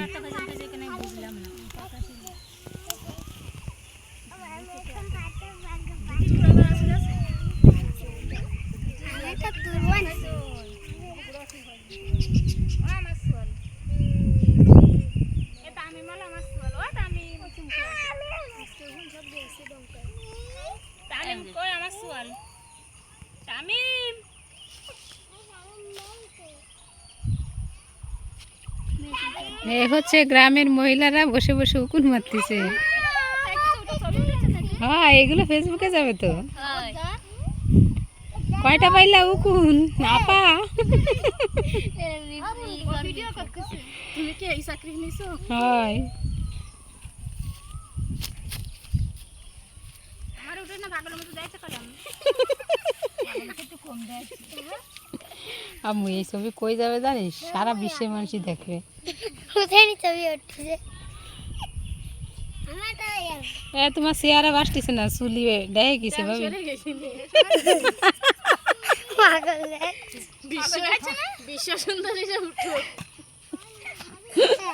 আছে Tamim, kau yang masuk. Tamim. এ হচ্ছে গ্রামের মহিলারা বসে বসে উকুন মারতেছে। হ্যাঁ এগুলো ফেসবুকে যাবে তো। কয়টা পাইলা উকুন? আপা। উঠে না এই ছবি কই যাবে জানিস? সারা বিশ্বের মানুষই দেখবে। কোথায় নি ছবি উঠছে আমার তো এ তোমার চেয়ারে বাসতেছে না চুলি দেখে গেছে ভাবি পাগল বিশ্ব বিশ্ব সুন্দরী যে উঠো আমি গেলাম